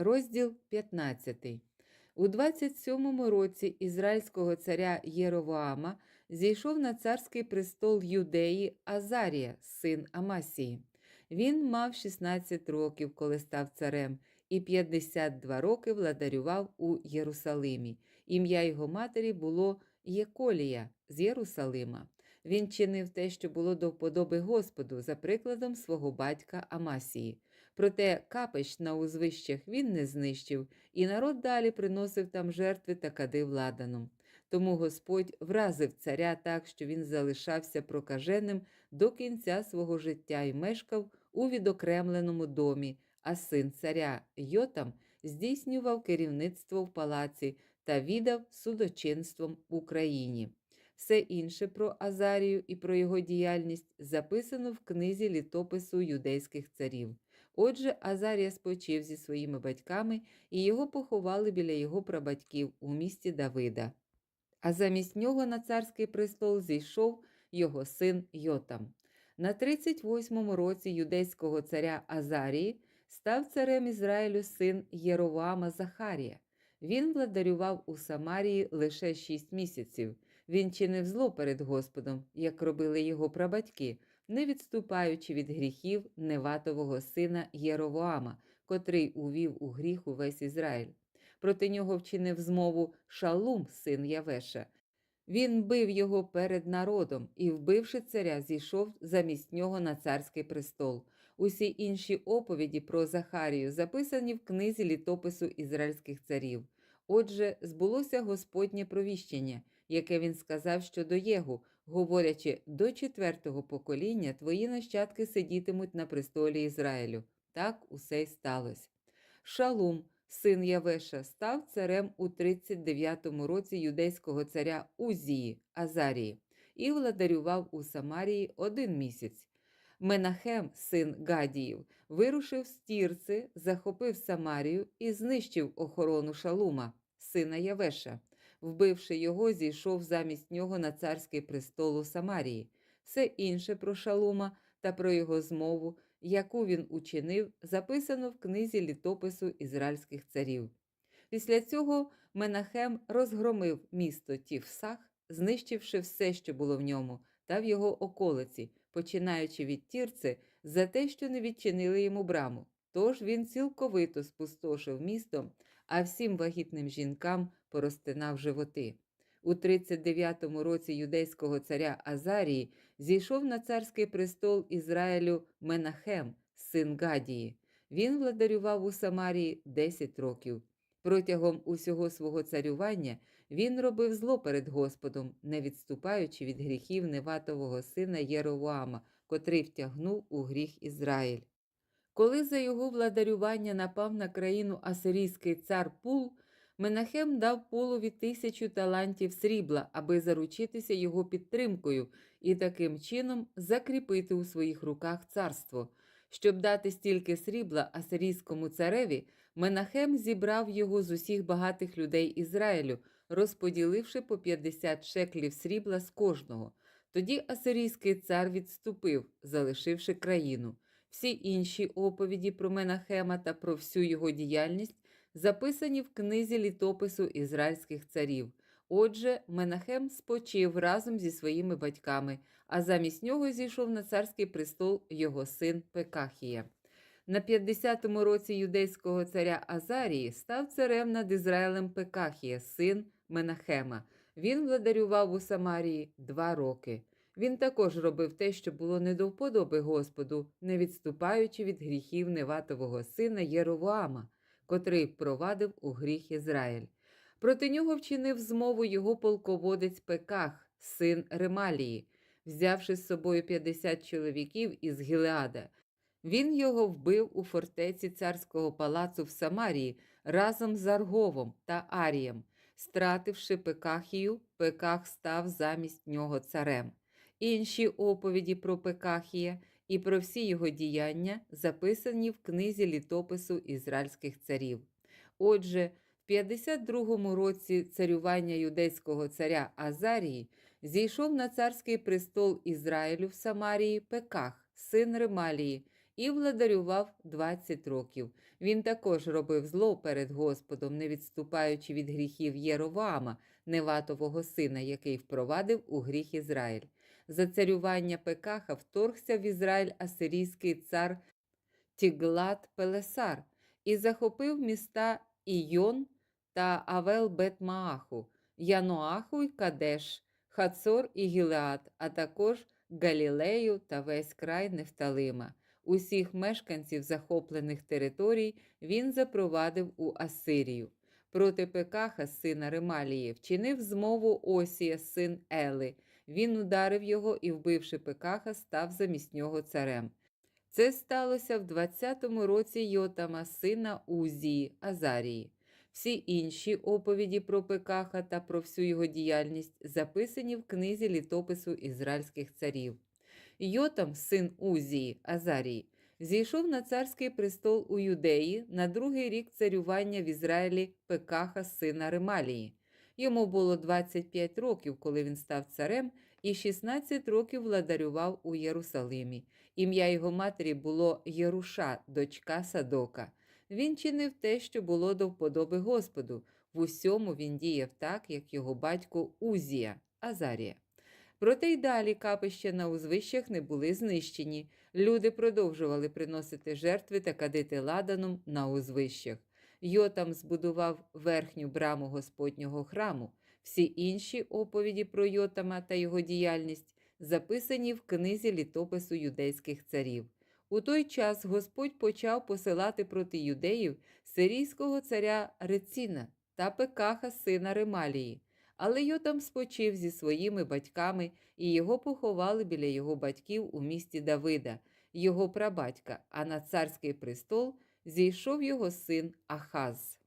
Розділ 15. У 27-му році ізраїльського царя Єровоама зійшов на царський престол Юдеї Азарія, син Амасії. Він мав 16 років, коли став царем, і 52 роки владарював у Єрусалимі. Ім'я його матері було Єколія з Єрусалима. Він чинив те, що було до вподоби Господу, за прикладом свого батька Амасії. Проте капищ на узвищах він не знищив, і народ далі приносив там жертви та кадив ладаном. Тому Господь вразив царя так, що він залишався прокаженим до кінця свого життя і мешкав у відокремленому домі, а син царя Йотам здійснював керівництво в палаці та віддав судочинством Україні. Все інше про Азарію і про його діяльність записано в книзі літопису юдейських царів. Отже, Азарія спочив зі своїми батьками, і його поховали біля його прабатьків у місті Давида. А замість нього на царський престол зійшов його син Йотам. На 38-му році юдейського царя Азарії став царем Ізраїлю син Єровоама Захарія. Він владарював у Самарії лише шість місяців. Він чинив зло перед Господом, як робили його прабатьки, не відступаючи від гріхів Неватового сина Єровоама, котрий увів у гріх увесь Ізраїль. Проти нього вчинив змову Шалум, син Явеша. Він бив його перед народом і, вбивши царя, зійшов замість нього на царський престол. Усі інші оповіді про Захарію записані в книзі літопису ізраїльських царів. Отже, збулося Господнє провіщення, яке він сказав щодо Єгу, говорячи до четвертого покоління твої нащадки сидітимуть на престолі Ізраїлю. Так усе й сталося. Шалум, син Явеша, став царем у 39-му році юдейського царя Узії Азарії і владарював у Самарії один місяць. Менахем, син Гадіїв, вирушив з Тірци, захопив Самарію і знищив охорону Шалума, сина Явеша. Вбивши його, зійшов замість нього на царський престол у Самарії. Все інше про Шалума та про його змову, яку він учинив, записано в книзі літопису ізраїльських царів. Після цього Менахем розгромив місто Тівсах, знищивши все, що було в ньому, та в його околиці, починаючи від Тірци, за те, що не відчинили йому браму. Тож він цілковито спустошив місто, а всім вагітним жінкам порозтинав животи. У 39-му році юдейського царя Азарії зійшов на царський престол Ізраїлю Менахем, син Гадії. Він владарював у Самарії 10 років. Протягом усього свого царювання він робив зло перед Господом, не відступаючи від гріхів Неватового сина Єровоама, котрий втягнув у гріх Ізраїль. Коли за його владарювання напав на країну асирійський цар Пул, Менахем дав Пулові тисячу талантів срібла, аби заручитися його підтримкою і таким чином закріпити у своїх руках царство. Щоб дати стільки срібла асирійському цареві, Менахем зібрав його з усіх багатих людей Ізраїлю, розподіливши по 50 шеклів срібла з кожного. Тоді асирійський цар відступив, залишивши країну. Всі інші оповіді про Менахема та про всю його діяльність записані в книзі літопису ізраїльських царів. Отже, Менахем спочив разом зі своїми батьками, а замість нього зійшов на царський престол його син Пекахія. На 50-му році юдейського царя Азарії став царем над Ізраїлем Пекахія, син Менахема. Він владарював у Самарії два роки. Він також робив те, що було не до вподоби Господу, не відступаючи від гріхів Неватового сина Єровоама, котрий провадив у гріх Ізраїль. Проти нього вчинив змову його полководець Пеках, син Ремалії, взявши з собою 50 чоловіків із Гілеада. Він його вбив у фортеці царського палацу в Самарії разом з Арговом та Арієм. Стративши Пекахію, Пеках став замість нього царем. Інші оповіді про Пекахія і про всі його діяння записані в книзі літопису ізраїльських царів. Отже, в 52-му році царювання юдейського царя Азарії зійшов на царський престол Ізраїлю в Самарії Пеках, син Ремалії, і владарював 20 років. Він також робив зло перед Господом, не відступаючи від гріхів Єроваама, Неватового сина, який впровадив у гріх Ізраїль. За царювання Пекаха вторгся в Ізраїль асирійський цар Тіглат Пелесар і захопив міста Ійон та Авел Бетмааху, Яноаху й Кадеш, Хацор і Гілеат, а також Галілею та весь край Нефталима. Усіх мешканців захоплених територій він запровадив у Асирію. Проти Пекаха, сина Ремалії, вчинив змову Осія, син Ели. Він ударив його і, вбивши Пекаха, став замість нього царем. Це сталося в 20-му році Йотама, сина Узії, Азарії. Всі інші оповіді про Пекаха та про всю його діяльність записані в книзі літопису ізраїльських царів. Йотам, син Узії, Азарії, зійшов на царський престол у Юдеї на другий рік царювання в Ізраїлі Пекаха, сина Ремалії. Йому було 25 років, коли він став царем, і 16 років владарював у Єрусалимі. Ім'я його матері було Єруша, дочка Садока. Він чинив те, що було до вподоби Господу. В усьому він діяв так, як його батько Узія, Азарія. Проте й далі капища на узвищах не були знищені. Люди продовжували приносити жертви та кадити ладаном на узвищах. Йотам збудував верхню браму Господнього храму. Всі інші оповіді про Йотама та його діяльність записані в книзі літопису юдейських царів. У той час Господь почав посилати проти юдеїв сирійського царя Реціна та Пекаха, сина Ремалії. Але Йотам спочив зі своїми батьками, і його поховали біля його батьків у місті Давида, його прабатька, а на царський престол зійшов його син Ахаз.